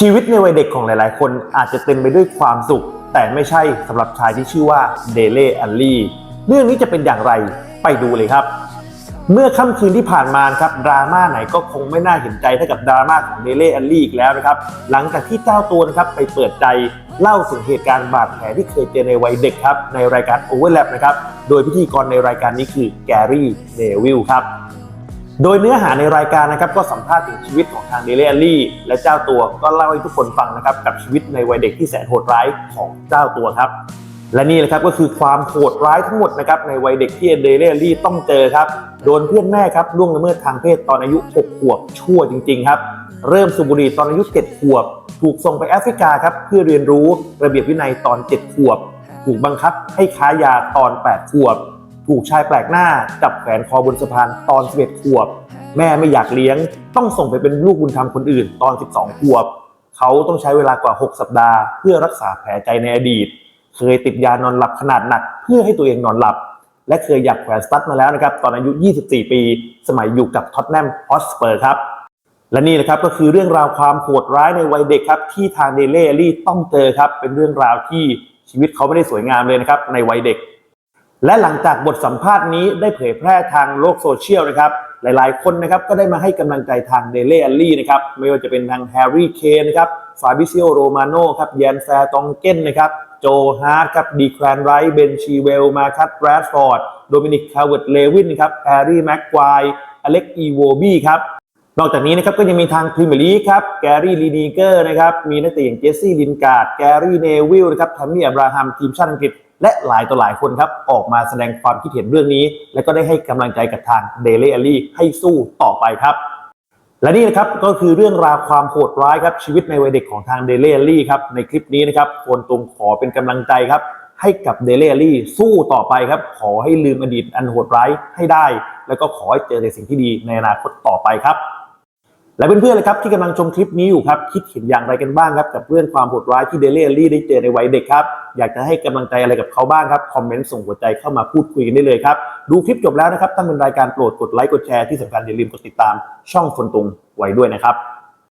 ชีวิตในวัยเด็กของหลายๆ คนอาจจะเต็มไปด้วยความสุข แต่ไม่ใช่สำหรับชายที่ชื่อว่าเดเล่อัลลี่เรื่องนี้จะเป็นอย่างไรไปดูเลยครับ เมื่อค่ำคืนที่ผ่านมาครับดราม่าไหนก็คงไม่น่าเห็นใจเท่ากับดราม่าของเดเล่อัลลี่อีกแล้วนะครับหลังจากที่เจ้าตัวนะครับไปเปิดใจเล่าถึงเหตุการณ์บาดแผลที่เคยเจอในวัยเด็กครับในรายการ Overlap นะครับโดยพิธีกรในรายการนี้คือแกรี่เนวิลครับ โดยเนื้อหาในรายการนะครับก็สัมภาษณ์ถึงชีวิตของทางเดเ l ลลี่และเจ้าตัวก็เล่าให้ทุกคนฟังนะครับกับชีวิตในวัยเด็กที่แสนโหดร้ายของเจ้าตัวครับ และนี่แหละครับก็คือความโหดร้ายทั้งหมดนะครับในวัยเด็กที่เดเ l ลลี่ต้องเจอครับโดนเพื่อนแม่ครับล่วงละเมิดทางเพศตอนอายุ6ขวบชั่วจริงๆครับเริ่มสูบบุหรี่ตอนอายุ7ขวบ ถูกส่งไปแอฟริกาครับเพื่อเรียนรู้ระเบียบวินัยตอน7ขวบ ถูกบังคับให้ค้ายาตอน8ขวบ ถูกชายแปลกหน้าจับแขวนคอบนสะพานตอน 11 ขวบ แม่ไม่อยากเลี้ยง ต้องส่งไปเป็นลูกบุญธรรมคนอื่น ตอน 12 ขวบ เขาต้องใช้เวลากว่า 6 สัปดาห์ เพื่อรักษาแผลใจในอดีต เคยติดยานอนหลับขนาดหนัก เพื่อให้ตัวเองนอนหลับ และเคยอยากแขวนสตั๊ดมาแล้วนะครับ ตอนอายุ 24 ปี สมัยอยู่กับท็อตแนมฮอสเปอร์ครับและนี่นะครับก็คือเรื่องราวความโหดร้ายในวัยเด็กครับ ที่ทางเดเล่ลี่ต้องเจอครับ เป็นเรื่องราวที่ชีวิตเขาไม่ได้สวยงามเลยนะครับในวัยเด็ก และหลังจากบทสัมภาษณ์นี้ได้เผยแพร่ทางโลกโซเชียลนะครับ หลายๆ คนนะครับก็ได้มาให้กำลังใจทางเดเล่อลลี่นะครับ ไม่ว่าจะเป็นทางแฮร์รี่เคนนะครับ ฟาบิซิโอโรมาโนครับแยนแฟร์ตองเก้นนะครับ โจฮาร์ดครับดีแคลนไรท์เบนชีเวล มาคัตแรดฟอร์ด โดมินิกคาร์เวิร์ดเลวินครับแฮร์รี่แม็กควายอเล็กอีโวบี้ครับ นอกจากนี้นะครับก็ยังมีทางพรีเมียร์ลีกครับแกรี่ลีนีเกอร์นะครับมีนักเตะอย่างเจสซี่ลินการ์ดแกรี่เนวิลนะครับทัมมี่อับราฮัมทีมชาติอังกฤษ และหลายต่อหลายคนครับออกมาแสดงความคิดเห็นเรื่องนี้ และก็ได้ให้กำลังใจกับทางเดเ l อลี่ให้สู้ต่อไปครับ และนี่นะครับก็คือเรื่องราวความโหดร้ายครับชีวิตในวัยเด็กของทางเดเ l อลี่ครับในคลิปนี้นะครับควรตรงขอเป็นกำลังใจครับให้กับเดเ l อลี่สู้ต่อไปครับ ขอให้ลืมอดีตอันโหดร้ายให้ได้ แล้วก็ขอให้เจอแต่สิ่งที่ดีในอนาคตต่อไปครับ และเพื่อนๆเลยครับที่กำลังชมคลิปนี้อยู่ครับคิดเห็นอย่างไรกันบ้างครับกับเรื่องความโหดร้ายที่เดเ l ลี่ได้เจอในวัยเด็กครับอยากจะให้กำลังใจอะไรกับเขาบ้างครับคอมเมนต์ส่งหัวใจเข้ามาพูดคุยกันได้เลยครับดูคลิปจบแล้วนะครับถ้าเป็นรายการโปรดกดไลค์กดแชร์ที่สำคัญอย่าลืมกดติดตามช่องฝนตุงไว้ด้วยนะครับ